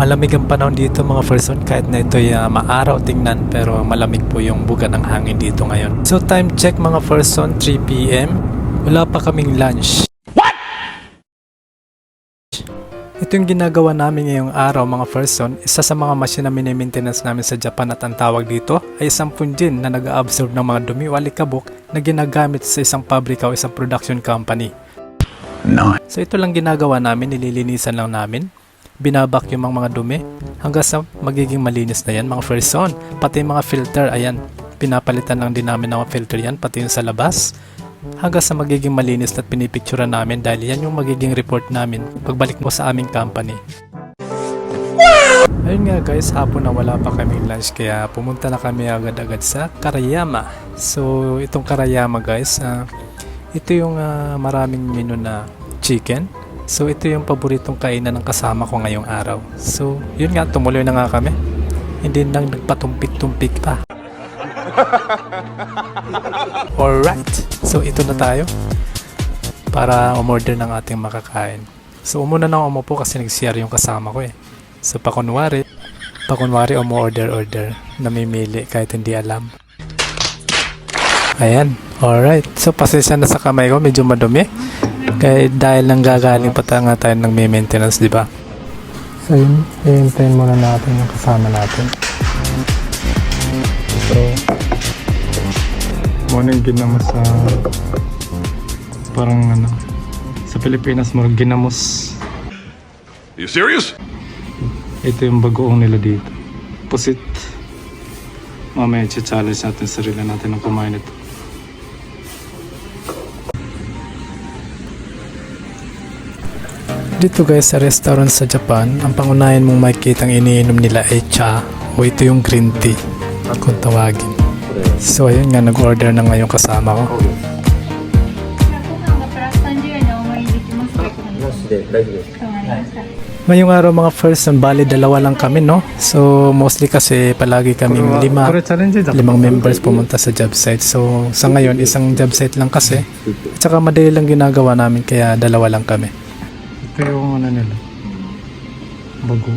Malamig ang panahon dito mga person kahit na ito'y uh, maaraw tingnan pero malamig po yung buga ng hangin dito ngayon. So time check mga person 3pm. Wala pa kaming lunch. Ito yung ginagawa namin ngayong araw mga person. Isa sa mga machine na mini-maintenance namin sa Japan at ang tawag dito ay isang punjin na nag-absorb ng mga dumi o alikabok na ginagamit sa isang pabrika o isang production company. Nice. So ito lang ginagawa namin, nililinisan lang namin. Binabacuum ang mga dumi hanggang sa magiging malinis na yan mga person. Pati yung mga filter, ayan, pinapalitan lang din namin ng filter yan, pati yung sa labas. Hanggang sa magiging malinis at pinipicturean namin dahil yan yung magiging report namin pagbalik mo sa aming company. Ayun nga guys, hapon na wala pa kaming lunch kaya pumunta na kami agad-agad sa Karayama. So itong Karayama guys, ah, ito yung ah, maraming menu na chicken. So ito yung paboritong kainan ng kasama ko ngayong araw. So yun nga, tumuloy na nga kami. Hindi nang nagpatumpik-tumpik pa. Alright, so ito na tayo para umorder ng ating makakain. So umuna na ako umupo kasi nag-CR yung kasama ko eh. So pakunwari, pakunwari umu-order-order, namimili kahit hindi alam. Ayan, alright. So pasensya na sa kamay ko, medyo madumi. Kaya dahil nang gagaling pa tayo nga tayo ng may maintenance, di ba? So yun, i-hintayin muna natin yung kasama natin. So, muna yung ginamos sa parang ano, sa Pilipinas mo ginamos. You serious? Ito yung bagoong nila dito. Pusit. Mamaya challenge natin sarili natin ng kumain ito. Dito guys sa restaurant sa Japan, ang pangunahin mong makikitang iniinom nila ay cha o ito yung green tea kung tawagin. So ayun nga nag-order na ngayon kasama ko. ご飯がプラス30円でお盛りできますかなしで大丈夫です。かしこまりました。 Ngayong araw mga first, bali dalawa lang kami no. So mostly kasi palagi kaming lima, limang members pumunta sa job site. So sa ngayon isang job site lang kasi. At saka madali lang ginagawa namin kaya dalawa lang kami. Ito yung ano nila. Bago.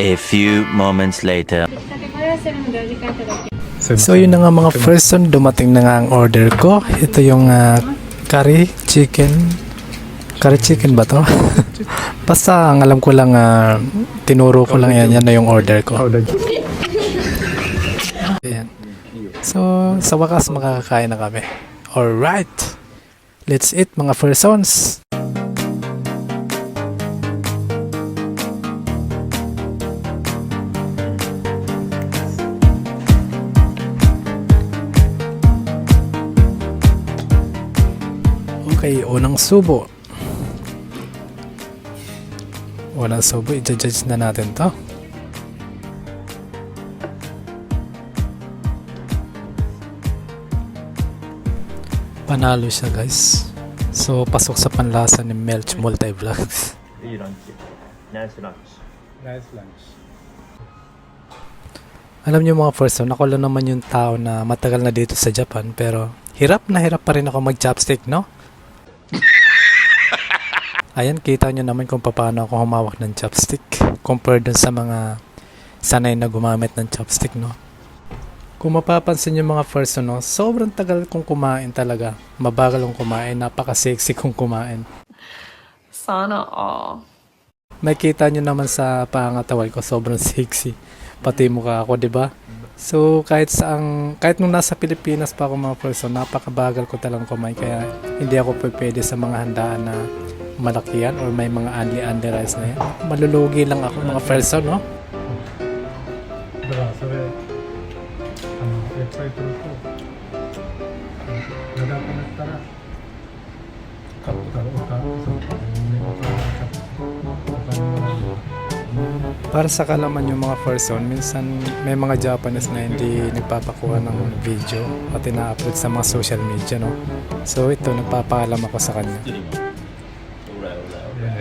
A few moments later. So yun na nga mga person, dumating na nga ang order ko. Ito yung uh, curry chicken. Curry chicken ba to? Basta ang alam ko lang, uh, tinuro ko lang yan, yan na yung order ko. Ayan. So sa wakas makakakain na kami. Alright! Let's eat mga persons! subo. Walang subo, i-judge na natin to. Panalo siya guys. So, pasok sa panlasa ni Melch Multivlogs. Nice lunch. Nice lunch. Alam niyo mga first one, ako lang naman yung tao na matagal na dito sa Japan pero hirap na hirap pa rin ako mag-chopstick, no? Ayan, kita niyo naman kung paano ako humawak ng chopstick compared dun sa mga sanay na gumamit ng chopstick, no? Kung mapapansin niyo mga person, no, sobrang tagal kong kumain talaga. Mabagal kong kumain, napaka-sexy kong kumain. Sana all. Makita nyo naman sa pangatawan ko, sobrang sexy. Pati mukha ako, di ba? So, kahit saang, kahit nung nasa Pilipinas pa ako mga person, napakabagal ko talagang kumain. Kaya hindi ako pwede sa mga handaan na malaki yan or may mga unli-unli rice na yan. Malulugi lang ako mga person, no? Para sa kalaman yung mga person, minsan may mga Japanese na hindi nagpapakuha ng video at ina-upload sa mga social media, no? So ito, nagpapaalam ako sa kanya.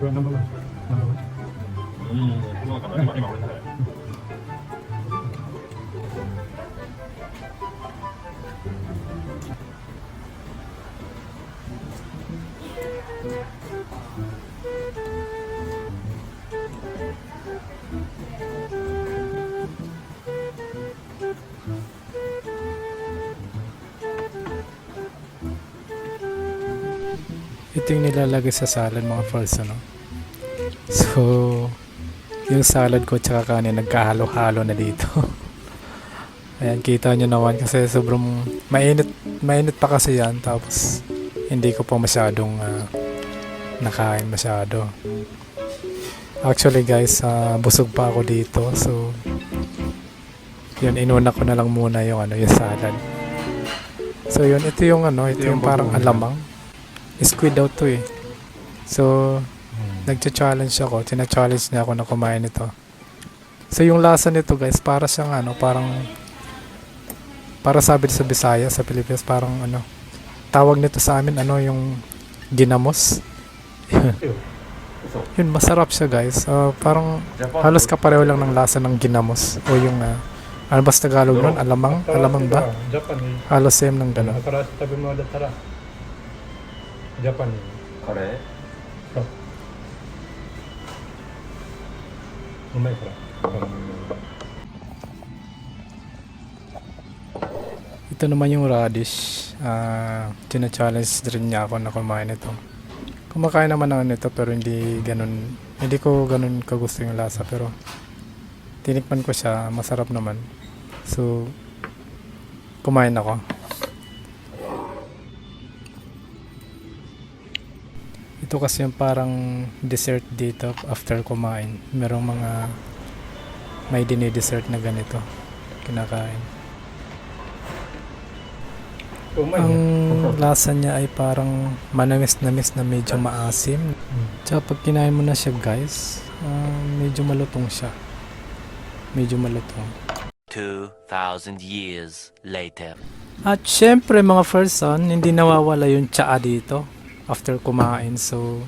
Ito yung nilalagay sa salad mga first ano. So, yung salad ko tsaka kanin nagkahalo-halo na dito. Ayan, kita nyo naman kasi sobrang mainit, mainit pa kasi yan. Tapos, hindi ko pa masyadong ah, nakain masyado. Actually guys, ah, busog pa ako dito. So, yun, inuna ko na lang muna yung, ano, yung salad. So yun, ito yung ano, ito yung parang alamang. Squid daw to eh. So, nagcha-challenge ako. Tina-challenge niya ako na kumain ito. So, yung lasa nito guys, para siyang ano, parang para sabi sa Bisaya, sa Pilipinas, parang ano, tawag nito sa amin, ano, yung ginamos. yun, masarap siya guys. Uh, parang halos kapareho lang ng lasa ng ginamos. O yung, uh, ano ba sa Tagalog nun? Alamang? Alamang ba? Halos same ng gano'n. 新しうまいからうん Ito naman yung radish. Ah, tina-challenge rin niya ako na kumain ito. Kumakain naman ako nito pero hindi ganun, hindi ko ganun kagusto yung lasa pero tinikman ko siya, masarap naman. So, kumain ako. Ito kasi yung parang dessert dito after kumain. Merong mga may dinidessert na ganito. Kinakain. Oh Ang lasa niya ay parang manamis-namis na medyo maasim. Tsaka pag kinain mo na siya guys, uh, medyo malutong siya. Medyo malutong. 2,000 years later. At syempre mga first son, hindi nawawala yung tsaa dito after kumain. So,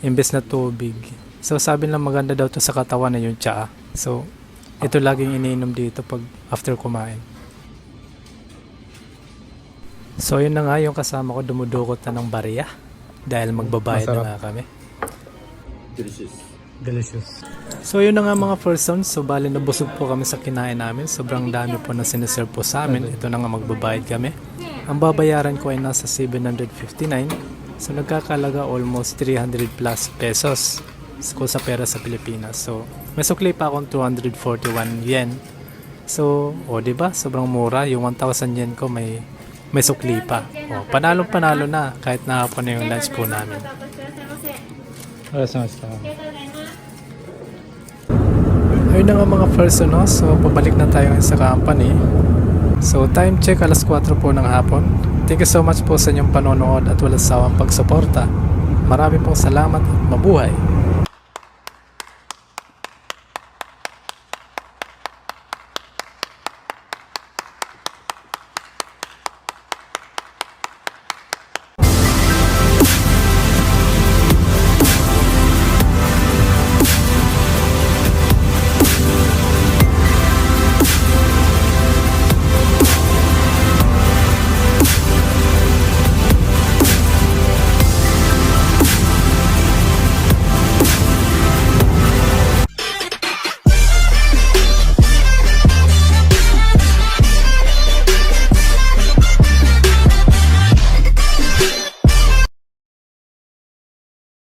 imbes na tubig. So, sabi lang maganda daw to sa katawan na yung tsaa. So, ito laging iniinom dito pag after kumain. So, yun na nga yung kasama ko dumudukot na ng bariya. Dahil magbabayad na Masarap. nga kami. delicious delicious So yun na nga mga first sound, so bali nabusog po kami sa kinain namin. Sobrang dami po na siniserve po sa amin. Ito na nga magbabayad kami. Ang babayaran ko ay nasa 759. So nagkakalaga almost 300 plus pesos ko sa pera sa Pilipinas. So may sukli pa akong 241 yen. So, o oh, ba diba? Sobrang mura. Yung 1,000 yen ko may may sukli pa. O, oh, panalong panalo na kahit nahapon na yung lunch po namin. Ayun na nga mga person, no? so pabalik na tayo sa company. So time check alas 4 po ng hapon. Thank you so much po sa inyong panonood at walang sawang pagsuporta. Marami pong salamat at mabuhay.